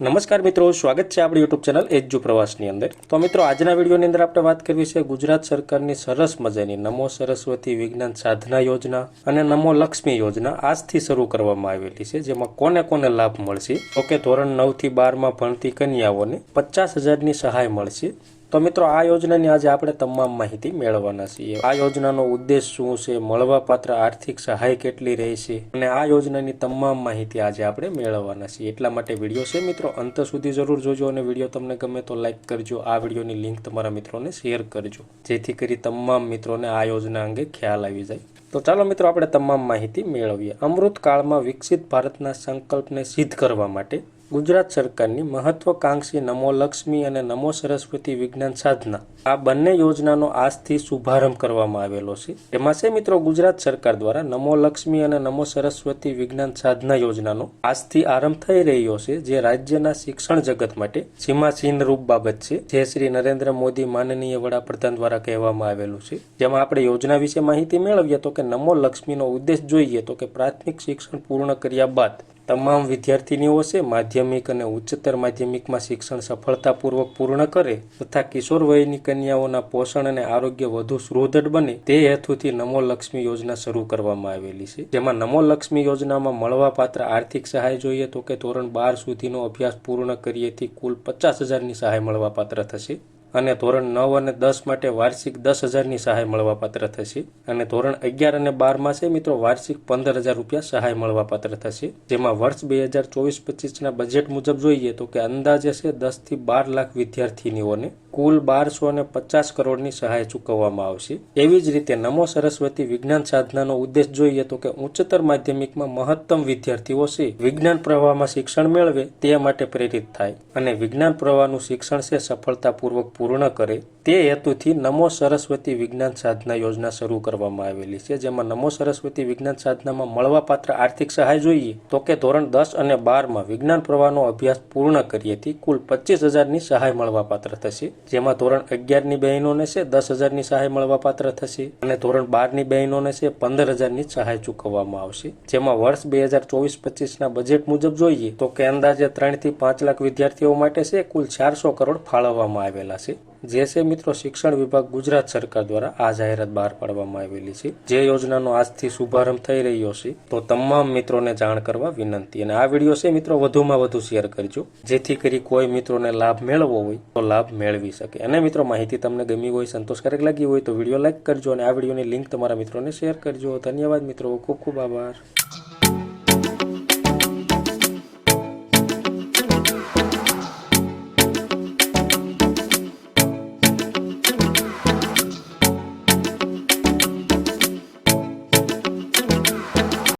નમસ્કાર મિત્રો, સ્વાગત છે આપણી યુટ્યુબ ચેનલ એજ્જુ પ્રવાસની અંદર. તો મિત્રો, આજના વિડીયોની અંદર આપણે વાત કરવી છે ગુજરાત સરકારની સરસ મજાની નમો સરસ્વતી વિજ્ઞાન સાધના યોજના અને નમો લક્ષ્મી યોજના આજથી શરૂ કરવામાં આવેલી છે, જેમાં કોને કોને લાભ મળશે? તો કે ધોરણ નવથી બારમાં ભણતી કન્યાઓને પચાસ હજારની સહાય મળશે. તો મિત્રો, આ યોજનાની આજે આપણે તમામ માહિતી મેળવવાના છીએ. આ યોજનાનો ઉદ્દેશ શું છે? મળવાપાત્ર આર્થિક સહાય કેટલી રહેશે? અને આ યોજનાની તમામ માહિતી આજે આપણે મેળવવાના છીએ. એટલા માટે વીડિયો છે મિત્રો, અંત સુધી જરૂર જોજો અને વીડિયો તમને ગમે તો લાઈક કરજો. આ વિડીયોની લિંક તમારા મિત્રોને શેર કરજો. જેથી કરી તમામ મિત્રોને આ યોજના અંગે ખ્યાલ આવી જાય. તો ચાલો મિત્રો, આપણે તમામ માહિતી મેળવીએ. અમૃતકાળમાં વિકસિત ભારતના સંકલ્પને સિદ્ધ કરવા માટે ગુજરાત સરકારની મહત્વકાંક્ષી નમો લક્ષ્મી અને નમો સરસ્વતી વિજ્ઞાન સાધના. આ બંને યોજનાનો આજથી શુભારંભ કરવામાં આવેલો છે. એમાં છે મિત્રો ગુજરાત સરકાર દ્વારા નમો લક્ષ્મી અને નમો સરસ્વતી વિજ્ઞાન સાધના યોજનાનો આજથી આરંભ થઈ રહ્યો છે, જે રાજ્યના શિક્ષણ જગત માટે સીમાચિહ્ન રૂપ બાબત છે, જે શ્રી નરેન્દ્ર મોદી માનનીય વડાપ્રધાન દ્વારા કહેવામાં આવેલું છે. જેમાં આપણે યોજના વિશે માહિતી મેળવીએ તો કે નમો લક્ષ્મીનો ઉદ્દેશ જોઈએ તો કે પ્રાથમિક શિક્ષણ પૂર્ણ કર્યા બાદ તમામ વિદ્યાર્થીનીઓ છે માધ્યમિક અને ઉચ્ચતર માધ્યમિકમાં શિક્ષણ સફળતાપૂર્વક પૂર્ણ કરે તથા કિશોર વયની કન્યાઓના પોષણ અને આરોગ્ય વધુ સુદૃઢ બને તે હેતુથી નમો લક્ષ્મી યોજના શરૂ કરવામાં આવેલી છે. જેમાં નમો લક્ષ્મી યોજનામાં મળવાપાત્ર આર્થિક સહાય જોઈએ તો કે ધોરણ બાર સુધીનો અભ્યાસ પૂર્ણ કરીએથી કુલ પચાસ હજારની સહાય મળવાપાત્ર થશે. અને ધોરણ નવ અને દસ માટે વાર્ષિક દસ હજારની સહાય મળવાપાત્ર થશે. અને ધોરણ અગિયાર અને બારમાં છે મિત્રો વાર્ષિક પંદર હજાર રૂપિયા સહાય મળવાપાત્ર થશે. જેમાં વર્ષ બે હજાર ચોવીસ પચીસના બજેટ મુજબ જોઈએ તો કે અંદાજે છે દસથી બાર લાખ વિદ્યાર્થીનીઓને કુલ બારસો અને પચાસ કરોડની સહાય ચૂકવવામાં આવશે. એવી જ રીતે નમો સરસ્વતી વિજ્ઞાન સાધનાનો ઉદ્દેશ જોઈએ તો કે ઉચ્ચતર માધ્યમિકમાં મહત્તમ વિદ્યાર્થીઓ છે, વિજ્ઞાન પ્રવાહમાં શિક્ષણ મેળવે તે માટે પ્રેરિત થાય અને વિજ્ઞાન પ્રવાહનું શિક્ષણ છે સફળતાપૂર્વક પૂર્ણ કરે. તે હેતુથી નમો સરસ્વતી વિજ્ઞાન સાધના યોજના શરૂ કરવામાં આવેલી છે. જેમાં નમો સરસ્વતી વિજ્ઞાન સાધનામાં મળવાપાત્ર આર્થિક સહાય જોઈએ તો કે ધોરણ દસ અને બારમાં વિજ્ઞાન પ્રવાહનો અભ્યાસ પૂર્ણ કરીએથી કુલ પચીસ હજારની સહાય મળવાપાત્ર થશે. જેમાં ધોરણ અગિયારની બહેનોને છે દસ હજારની સહાય મળવાપાત્ર થશે અને ધોરણ બારની બહેનોને છે પંદર હજારની સહાય ચૂકવવામાં આવશે. જેમાં વર્ષ બે હજાર ચોવીસ પચીસના બજેટ મુજબ જોઈએ તો કે અંદાજે ત્રણથી પાંચ લાખ વિદ્યાર્થીઓ માટે છે કુલ ચારસો કરોડ ફાળવવામાં આવેલા છે. જે છે મિત્રો શિક્ષણ વિભાગ ગુજરાત સરકાર દ્વારા આ જાહેરાત બહાર પાડવામાં આવેલી છે. જે યોજનાનો આજથી શુભારંભ થઈ રહ્યો છે, તો તમામ મિત્રોને જાણ કરવા વિનંતી. અને આ વીડિયો છે મિત્રો વધુમાં વધુ શેર કરજો. જેથી કરી કોઈ મિત્રોને લાભ મેળવવો હોય, તો લાભ મેળવી શકે. અને મિત્રો માહિતી તમને ગમી હોય, સંતોષકારક લાગી હોય, તો વીડિયો લાઈક કરજો અને આ વિડીયોની લિંક તમારા મિત્રોને શેર કરજો. ધન્યવાદ મિત્રો. ખૂબ ખૂબ આભાર.